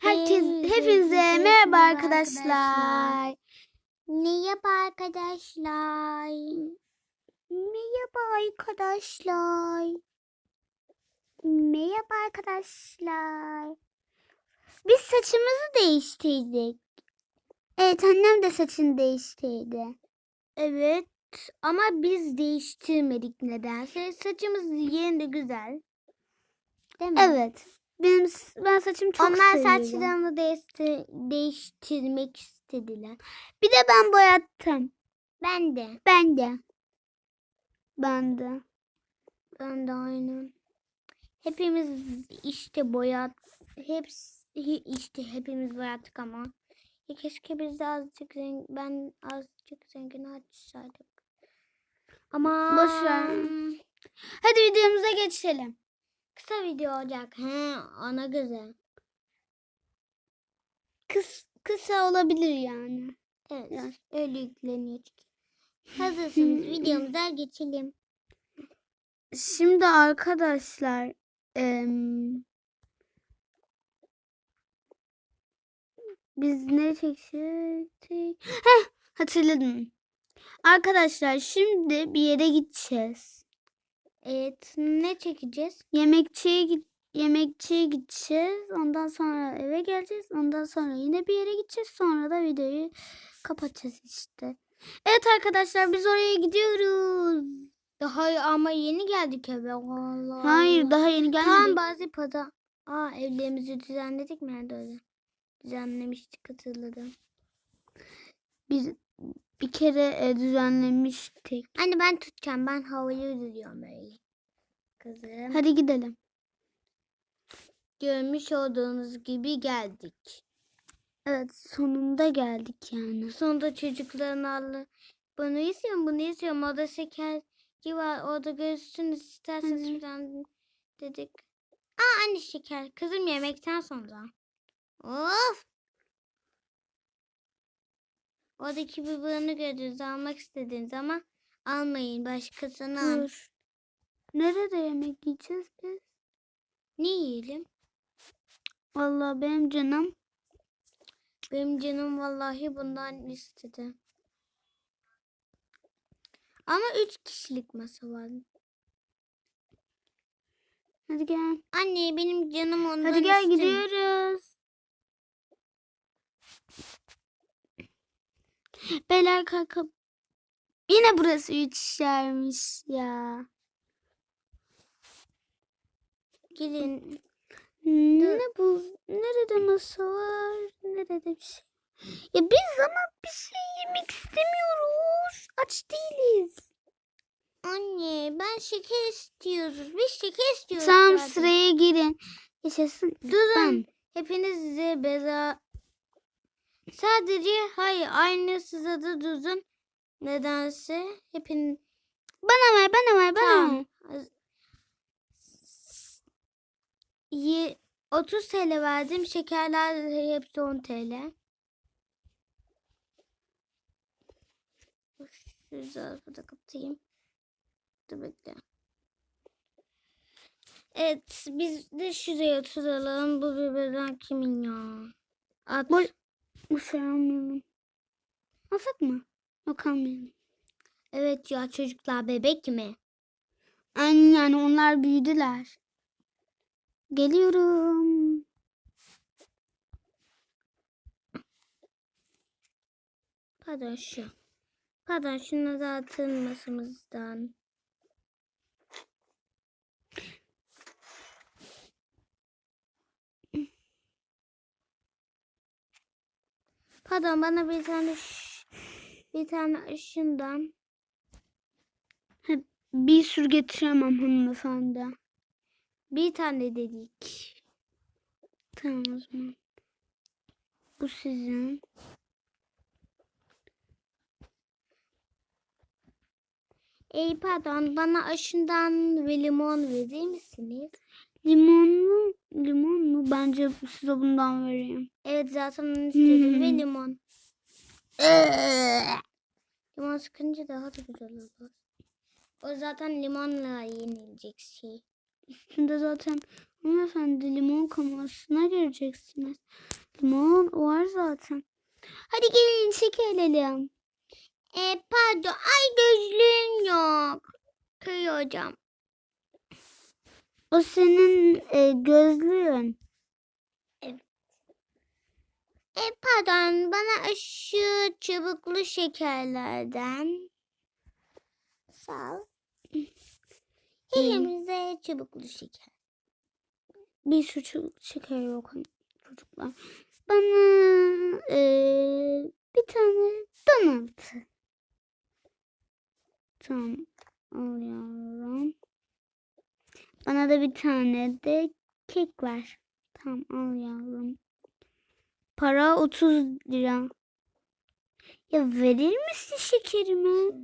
Herkes Hepinize hepinize merhaba merhaba arkadaşlar. Merhaba arkadaşlar. Merhaba arkadaşlar. Merhaba arkadaşlar. Biz saçımızı değiştirdik. Evet annem de saçını değiştirdi. Evet ama biz değiştirmedik nedense. Saçımız yerinde güzel. Değil mi? Evet. Benim ben saçımı çok Onlar seviyorum. saçlarını değiştir değiştirmek istediler. Bir de ben boyattım. Ben de. Ben de. Ben de. Ben de aynen. Hepimiz işte boyat. Hepsi işte hepimiz boyattık ama. Ya keşke biz de azıcık zengin, ben azıcık zengin açsaydık. Ama Boş ver. Hadi videomuza geçelim. Kısa video olacak. He, ana güzel. Kıs, kısa olabilir yani. Evet. Ya. Öyle yükleniyor çünkü. Hazırsanız videomuza geçelim. Şimdi arkadaşlar em, biz ne çekecektik? Heh, hatırladım. Arkadaşlar şimdi bir yere gideceğiz. Evet. Ne çekeceğiz? Yemekçiye git yemekçiye gideceğiz. Ondan sonra eve geleceğiz. Ondan sonra yine bir yere gideceğiz. Sonra da videoyu kapatacağız işte. Evet arkadaşlar biz oraya gidiyoruz. Daha ama yeni geldik eve. Allah Hayır daha yeni gelmedik. Tamam bazı pada. Aa evlerimizi düzenledik mi nerede öyle? Düzenlemiştik hatırladım. Biz bir kere e, düzenlemiştik. Anne ben tutacağım. Ben havayı uydurıyorum öyle. Kızım. Hadi gidelim. Görmüş olduğunuz gibi geldik. Evet sonunda geldik yani. Sonunda çocukların aldı. Bunu istiyorum bunu istiyorum. Orada şekerci var. Orada görürsünüz isterseniz Hı hı. falan dedik. Aa anne şeker. Kızım yemekten sonra. Of. Oradaki biberini gördünüz almak istediniz ama almayın başkasını al. Nerede yemek yiyeceğiz biz? Ne yiyelim? Vallahi benim canım. Benim canım vallahi bundan istedi. Ama üç kişilik masa var. Hadi gel. Anne benim canım ondan Hadi gel istemiyor. gidiyoruz. Beyler kalkıp Yine burası üç yermiş ya. Gelin. Ne bu? Nerede masa var? Nerede bir şey? Ya biz ama bir şey yemek istemiyoruz. Aç değiliz. Anne ben şeker istiyoruz. Biz şeker istiyoruz. Tamam zaten. sıraya girin. Yaşasın. Durun. Ben. Hepiniz size beza... Sadece hayır aynı size de düzün. Nedense hepin Bana ver, bana ver, bana Tamam. ver. Ye- 30 TL verdim. Şekerler hepsi 10 TL. Şu zarfı da kapatayım. Dur bekle. Evet biz de şuraya oturalım. Bu biberden kimin ya? At. Bu- Bu şey. Alsak mı? Yok almayalım. Evet ya çocuklar bebek mi? Aynen yani onlar büyüdüler. Geliyorum. Pardon şu. Pardon şunu da atın masamızdan. Pardon bana bir tane bir tane şundan Bir sürü getiremem hanımefendi. bir tane dedik. Tamam o zaman. Bu sizin. Ey pardon bana aşından ve limon verir misiniz? Limonlu, limon mu? Bence size bundan vereyim. Evet zaten onu istedim ve Hmm. limon. Limon sıkınca daha da güzel olur. O zaten limonla yenilecek şey. Üstünde zaten Hanımefendi limon kamasına gireceksiniz. Limon var zaten. Hadi gelin çekelim. E, pardon. Ay gözlüğüm yok. Köy hocam. O senin e, gözlüğün. E, pardon. Bana şu çubuklu şekerlerden. Sağ ol. Elimize çubuklu şeker. Bir suçu şeker yok çocuklar. Bana e, bir tane donat. Tamam alıyorum. Bana da bir tane de kek ver. Tamam al yavrum. Para 30 lira. Ya verir misin şekerimi?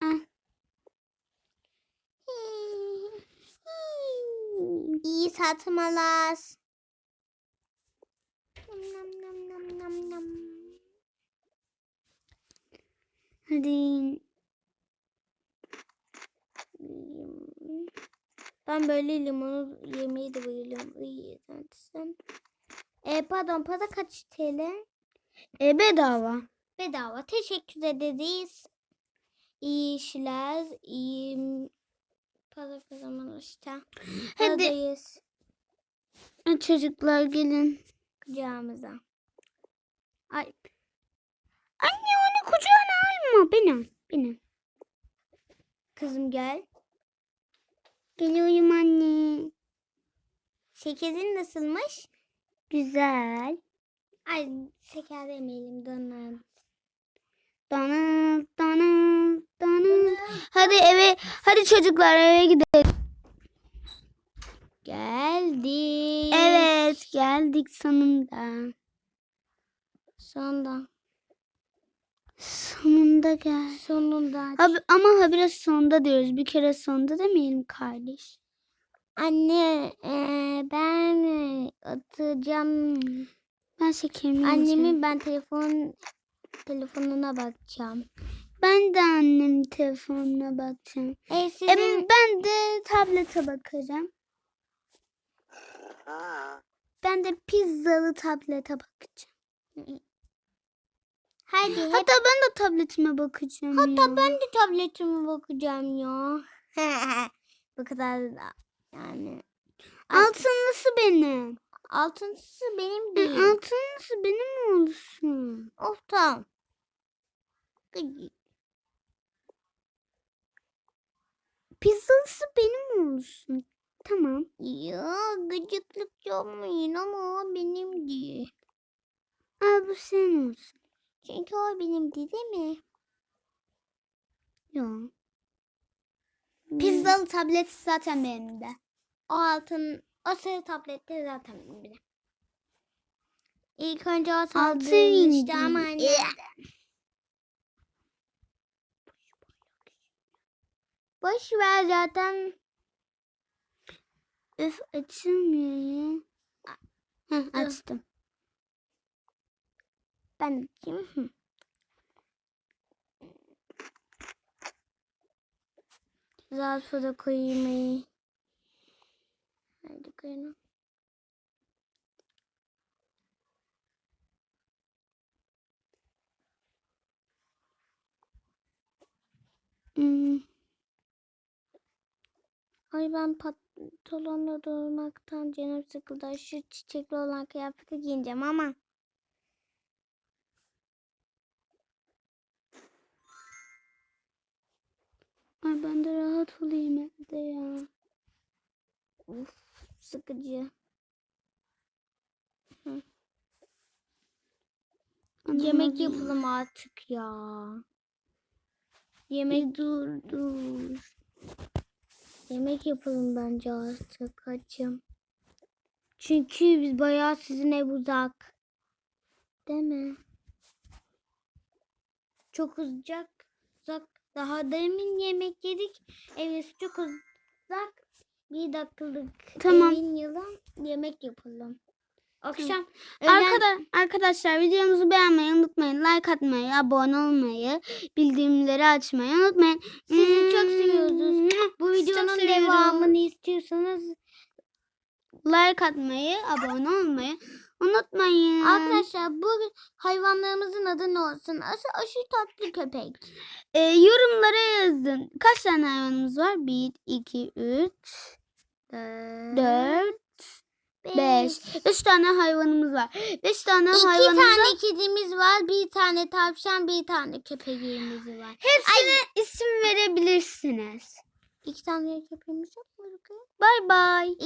Ah. İyi satmalar. Hadi. Ben böyle limonu yemeyi de bayılıyorum. İyi sen. E, pardon para kaç TL? E bedava. Bedava. Teşekkür ederiz. İyi işler. iyi para kazanmalar işte. Hadi. Buradayız. Çocuklar gelin. Kucağımıza. Ay alma. Benim. Benim. kızım gel. Geliyorum anne. Şekerin nasılmış? Güzel. Ay şeker yemeyelim donat. Dana dana dana. Hadi eve hadi çocuklar eve gidelim. Geldik. Evet geldik sonunda. Sonunda. Sonunda gel. Sonunda. Abi, ama ha biraz sonunda diyoruz. Bir kere sonunda demeyelim kardeş. Anne eee, ben e, atacağım. Ben şekerimi. Annemin ben telefon telefonuna bakacağım. Ben de annemin telefonuna bakacağım. E E, sizin ben de tablete bakacağım. Ben de pizzalı tablete bakacağım. Hadi hep Hatta ben de tabletime bakacağım hatta ya. ben de tabletime bakacağım ya. Bu kadar da yani Altınlısı benim. altınsı benim değil. altınlısı benim olsun. Of tamam. Gıcık. Pizzalısı benim olsun. Tamam. Ya gıcıklık yapmayın ama benim değil. Al bu senin olsun. Çünkü o benim değil mi? Yok. Pizzalı tablet zaten benim de. O altın, o sarı tablette zaten benim bile. İlk önce o saldırmıştı ama indi. anne. Boş ver zaten. Öf açılmıyor ya. Heh, açtım. Ben açayım. Hı. Zarfa da koyayım. Hadi koyalım. Hmm. Ay ben pantolonla durmaktan canım sıkıldı. Şu çiçekli olan kıyafeti giyeceğim ama. Ay ben de rahat olayım evde ya. Uf, sıkıcı. Yemek Anlamadım. yapalım artık ya. Yemek Bir dur dur. yemek yapalım bence artık açım. Çünkü biz bayağı sizin ev uzak. Değil mi? Çok uzak. Daha demin yemek yedik. Evimiz çok uzak. Bir dakikalık Tamam. evin yılan yemek yapalım. Akşam öğlen Arkada, arkadaşlar videomuzu beğenmeyi unutmayın. Like atmayı, abone olmayı, bildirimleri açmayı unutmayın. Sizi çok seviyoruz. bu videonun devamını istiyorsanız like atmayı, abone olmayı unutmayın. arkadaşlar bu hayvanlarımızın adı ne olsun? Aşı, aşı tatlı köpek. Ee, yorumlara yazın. Kaç tane hayvanımız var? 1, 2, 3, 4, 5. 5 tane hayvanımız var. 5 tane İki hayvanımız var. tane kedimiz var, bir tane tavşan, bir tane köpeğimiz var. Hepsine isim verebilirsiniz. İki tane köpeğimiz yok mu? Bay bay.